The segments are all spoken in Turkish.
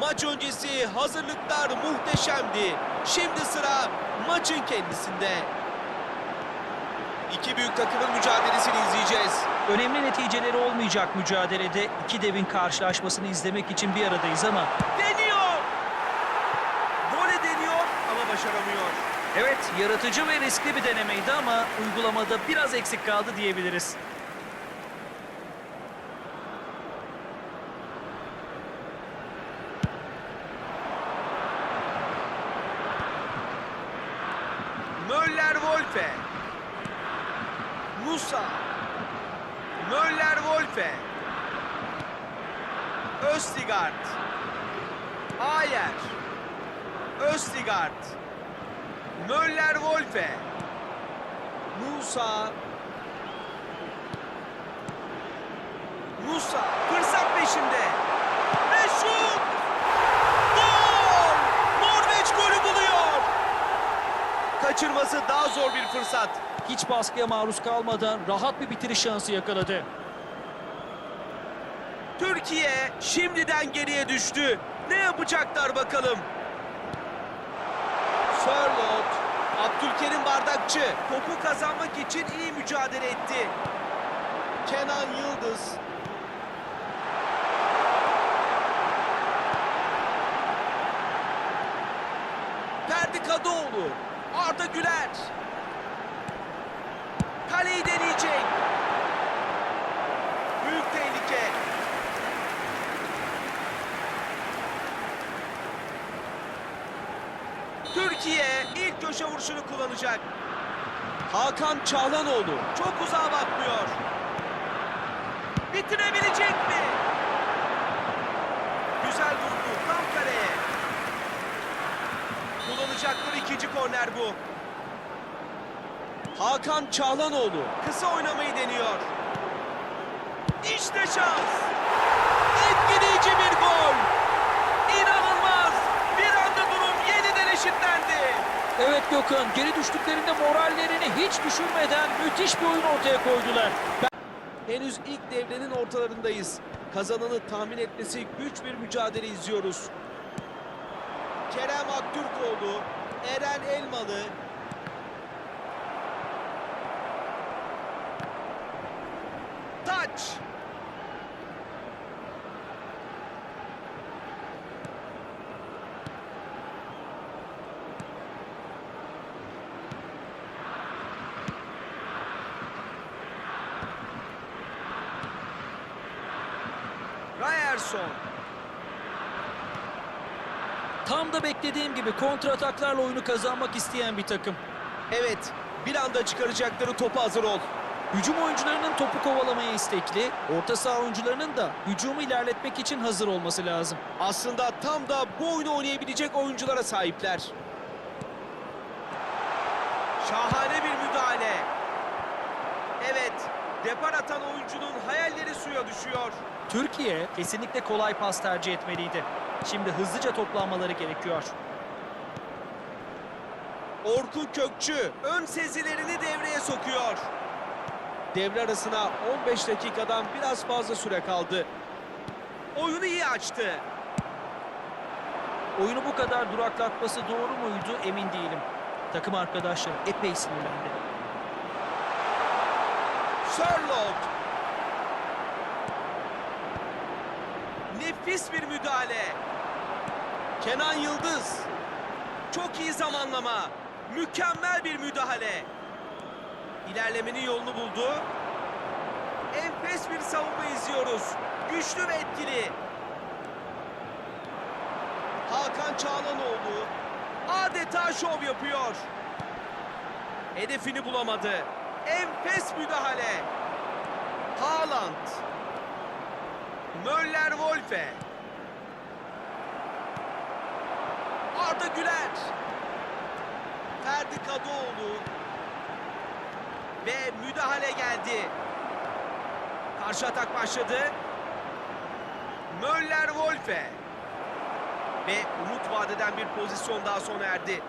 Maç öncesi hazırlıklar muhteşemdi. Şimdi sıra maçın kendisinde. İki büyük takımın mücadelesini izleyeceğiz. Önemli neticeleri olmayacak mücadelede iki devin karşılaşmasını izlemek için bir aradayız ama Deniyor! Gole deniyor ama başaramıyor. evet yaratıcı ve riskli bir denemeydi ama uygulamada biraz eksik kaldı diyebiliriz. Möller-Wolfe. Musa. Möller-Wolfe. Östigard. Ayer. Östigard. Möller-Wolfe. Musa. Musa. Fırsat peşinde. Ve şut! Gol! Norveç golü buluyor. Kaçırması daha zor bir fırsat. Hiç baskıya maruz kalmadan rahat bir bitiriş şansı yakaladı. Türkiye şimdiden geriye düştü. Ne yapacaklar bakalım? Sörlot, Abdülkerim Bardakçı topu kazanmak için iyi mücadele etti. Kenan Yıldız. Ferdi Kadıoğlu, Arda Güler. Kaleyi deneyecek. Büyük tehlike. Türkiye ilk köşe vuruşunu kullanacak. Hakan Çağlanoğlu çok uzağa bakmıyor. Bitirebilecek mi? Güzel vurdu tam kaleye. Kullanacakları ikinci korner bu. Hakan Çağlanoğlu kısa oynamayı deniyor. İşte şans. Etkileyici bir gol. İnanılmaz. Bir anda durum yeniden eşitlendi. Evet Gökhan geri düştüklerinde morallerini hiç düşürmeden müthiş bir oyun ortaya koydular. Henüz ilk devrenin ortalarındayız. Kazananı tahmin etmesi güç bir mücadele izliyoruz. Kerem Aktürkoğlu, Eren Elmalı. Taç. Ryerson. Tam da beklediğim gibi kontra ataklarla oyunu kazanmak isteyen bir takım. Evet, bir anda çıkaracakları topu hazır ol. Hücum oyuncularının topu kovalamaya istekli, orta saha oyuncularının da hücumu ilerletmek için hazır olması lazım. Aslında tam da bu oyunu oynayabilecek oyunculara sahipler. Şahane bir müdahale. Depar atan oyuncunun hayalleri suya düşüyor. Türkiye kesinlikle kolay pas tercih etmeliydi. Şimdi hızlıca toplanmaları gerekiyor. Orkun Kökçü ön sezilerini devreye sokuyor. Devre arasına 15 dakikadan biraz fazla süre kaldı. Oyunu iyi açtı. Oyunu bu kadar duraklatması doğru muydu emin değilim. Takım arkadaşları epey sinirlendi. Sherlock. Nefis bir müdahale. Kenan Yıldız. Çok iyi zamanlama. Mükemmel bir müdahale. İlerlemenin yolunu buldu. Enfes bir savunma izliyoruz. Güçlü ve etkili. Hakan Çağlanoğlu adeta şov yapıyor. Hedefini bulamadı. Enfes müdahale. Haaland. Möller Wolfe. Arda Güler. Ferdi Kadıoğlu. Ve müdahale geldi. Karşı atak başladı. Möller Wolfe. Ve umut vadeden bir pozisyon daha sona erdi.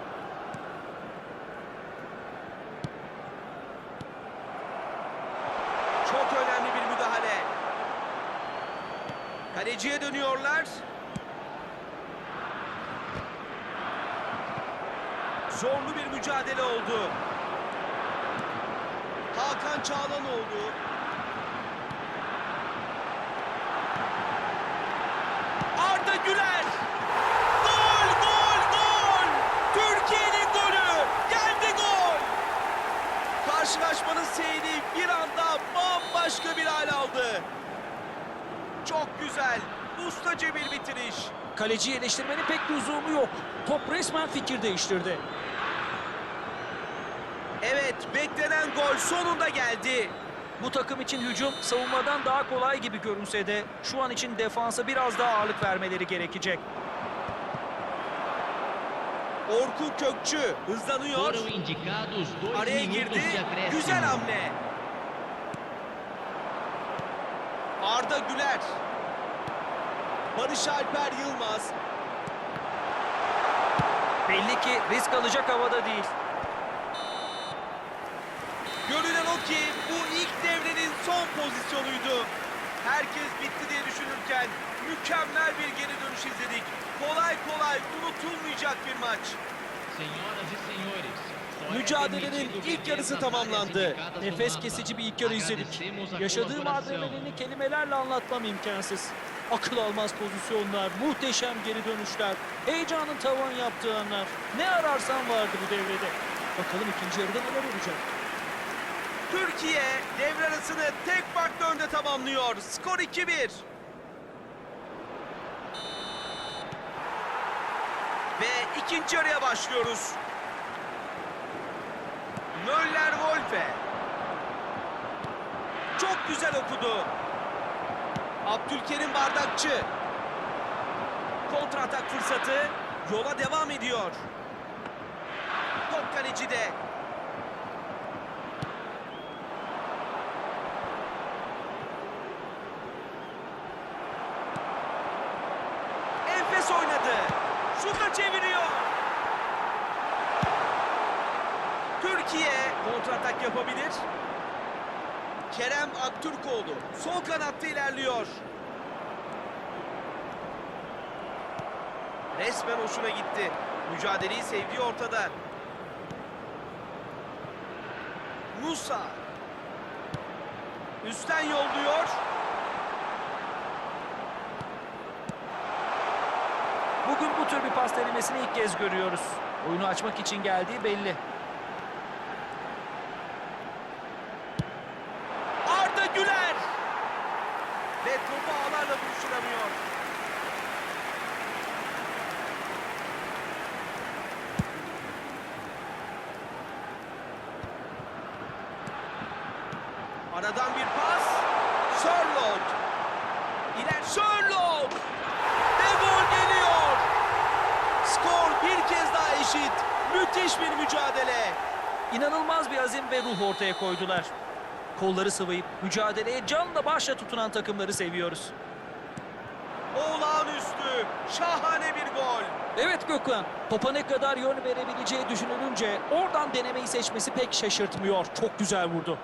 Çok önemli bir müdahale. Kaleciye dönüyorlar. Zorlu bir mücadele oldu. Hakan Çağlanoğlu. Arda Güler. Gol, gol, gol. Türkiye'nin golü. Geldi gol. Karşılaşmanın seyri bir anda bambaşka bir hal aldı. Çok güzel, ustaca bir bitiriş. Kaleciyi eleştirmenin pek lüzumu yok. Top resmen fikir değiştirdi. Evet, beklenen gol sonunda geldi. Bu takım için hücum savunmadan daha kolay gibi görünse de şu an için defansa biraz daha ağırlık vermeleri gerekecek. Orkun Kökçü hızlanıyor. Araya girdi. Güzel hamle. Arda Güler. Barış Alper Yılmaz. Belli ki risk alacak havada değil. Görünen o ki bu ilk devrenin son pozisyonuydu. Herkes bitti diye düşünürken mükemmel bir geri dönüş izledik. Kolay kolay unutulmayacak bir maç. Senhoras e senhores, Mücadelenin ilk yarısı tamamlandı. Nefes kesici bir ilk yarı izledik. Colaboração. adrenalini kelimelerle anlatmam imkansız. Akıl almaz pozisyonlar, muhteşem geri dönüşler, heyecanın tavan yaptığı anlar. Ne ararsan vardı bu devrede. Bakalım ikinci yarıda neler olacak. Türkiye devre arasını tek farklı önde tamamlıyor. Skor 2-1. Ve ikinci yarıya başlıyoruz. Möller Wolfe. Çok güzel okudu. Abdülkerim Bardakçı. Kontratak fırsatı yola devam ediyor. Top kalecide. Enfes yapabilir. Kerem Aktürkoğlu sol kanatta ilerliyor. Resmen hoşuna gitti. Mücadeleyi sevdiği ortada. Musa. Üstten yolluyor. Bugün bu tür bir pas denemesini ilk kez görüyoruz. Oyunu açmak için geldiği belli. Arda Güler. Ve topu ağlarla buluşturamıyor. Aradan bir pas. Sherlock. İler Sherlock. Ve gol geliyor. Skor bir kez daha eşit. Müthiş bir mücadele. İnanılmaz bir azim ve ruh ortaya koydular. Kolları sıvayıp mücadeleye canla başla tutunan takımları seviyoruz. Olağanüstü. Şahane bir gol. Evet Gökhan, topa ne kadar yön verebileceği düşünülünce oradan denemeyi seçmesi pek şaşırtmıyor. Çok güzel vurdu.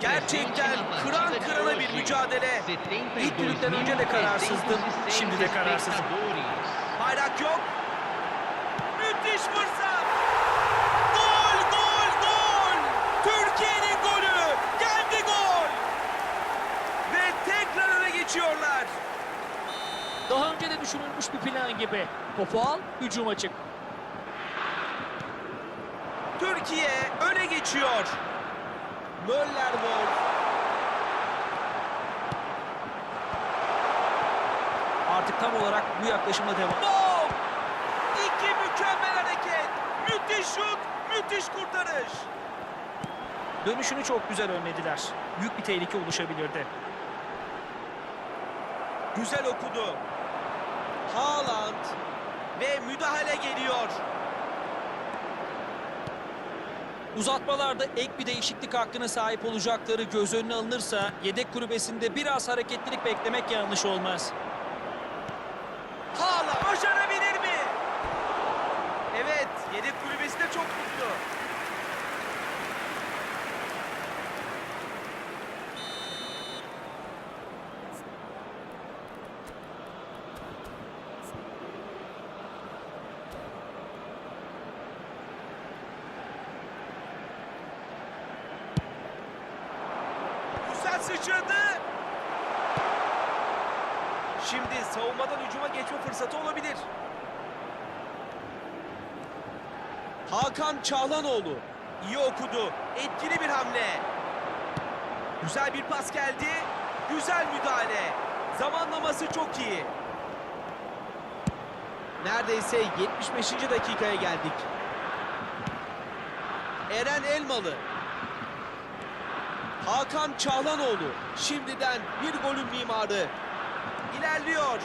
Gerçekten kıran kırana bir mücadele. 72.316 İlk düdükten önce de kararsızdım, şimdi de kararsızım. Bayrak yok. Müthiş fırsat. Gol, gol, gol. Türkiye'nin golü. Geldi gol. Ve tekrar öne geçiyorlar. Daha önce de düşünülmüş bir plan gibi. Topu al, hücuma çık. Türkiye öne geçiyor. Möller Wolf. Artık tam olarak bu yaklaşımla devam. Gol. İki mükemmel hareket. Müthiş şut, müthiş kurtarış. Dönüşünü çok güzel önlediler. Büyük bir tehlike oluşabilirdi. Güzel okudu. Haaland Ve müdahale geliyor. Uzatmalarda ek bir değişiklik hakkına sahip olacakları göz önüne alınırsa yedek kulübesinde biraz hareketlilik beklemek yanlış olmaz. Hala başarabilir mi? Evet, yedek kulübesi de çok mutlu. Güzel sıçradı. Şimdi savunmadan hücuma geçme fırsatı olabilir. Hakan Çağlanoğlu iyi okudu. Etkili bir hamle. Güzel bir pas geldi. Güzel müdahale. Zamanlaması çok iyi. Neredeyse 75. dakikaya geldik. Eren Elmalı. Hakan Çağlanoğlu şimdiden bir golün mimarı. İlerliyor.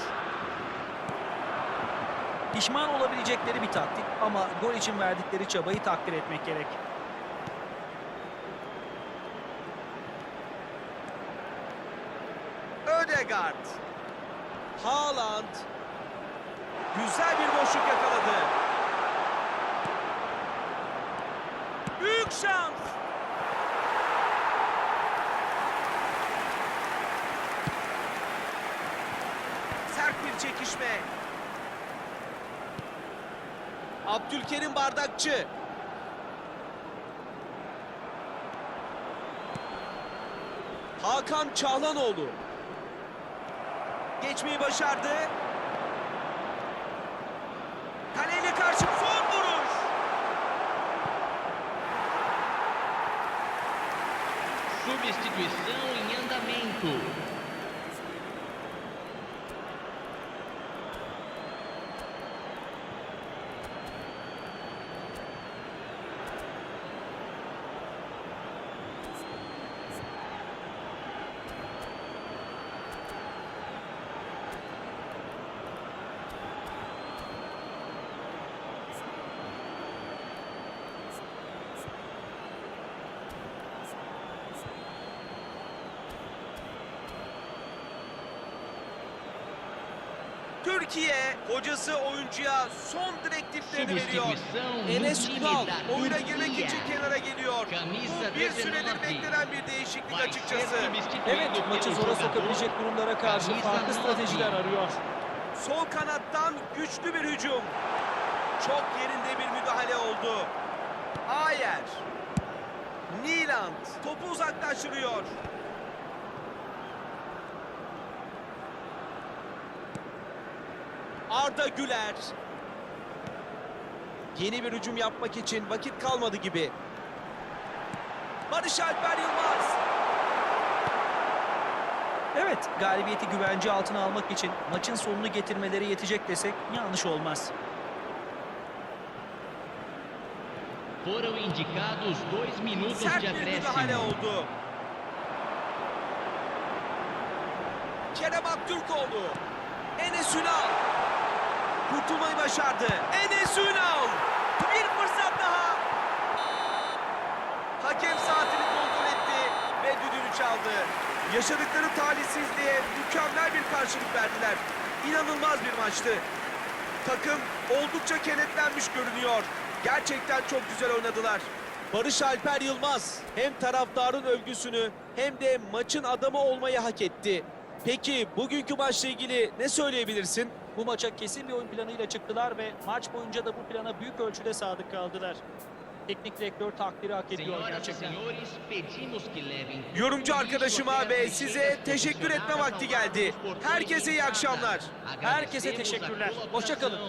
Pişman olabilecekleri bir taktik ama gol için verdikleri çabayı takdir etmek gerek. Ödegaard. Haaland. Güzel bir boşluk yakaladı. Büyük şans. Sert bir çekişme. Abdülkerim Bardakçı. Hakan Çağlanoğlu. Geçmeyi başardı. Kaleyle karşı son vuruş. Substituição em andamento. Türkiye hocası oyuncuya son direktiflerini veriyor. Enes Ünal oyuna girmek için kenara geliyor. Bu bir süredir 19. beklenen bir değişiklik açıkçası. Evet maçı zora sokabilecek durumlara karşı farklı stratejiler arıyor. Sol kanattan güçlü bir hücum. Çok yerinde bir müdahale oldu. Ayer. Niland topu uzaklaştırıyor. Arda Güler. Yeni bir hücum yapmak için vakit kalmadı gibi. Barış Alper Yılmaz. Evet galibiyeti güvence altına almak için maçın sonunu getirmeleri yetecek desek yanlış olmaz. Foram indicados dois minutos Sert de acréscimo. oldu. Kerem Aktürkoğlu. Enes Ünal. Kurtulmayı başardı. Enes Ünal. Bir fırsat daha. Hakem saatini kontrol etti ve düdüğünü çaldı. Yaşadıkları talihsizliğe mükemmel bir karşılık verdiler. İnanılmaz bir maçtı. Takım oldukça kenetlenmiş görünüyor. Gerçekten çok güzel oynadılar. Barış Alper Yılmaz hem taraftarın övgüsünü hem de maçın adamı olmayı hak etti. Peki bugünkü maçla ilgili ne söyleyebilirsin? Bu maça kesin bir oyun planıyla çıktılar ve maç boyunca da bu plana büyük ölçüde sadık kaldılar. Teknik direktör takdiri hak ediyor gerçekten. Yorumcu arkadaşıma ve size teşekkür etme vakti geldi. Herkese iyi akşamlar. Herkese teşekkürler. Hoşça kalın.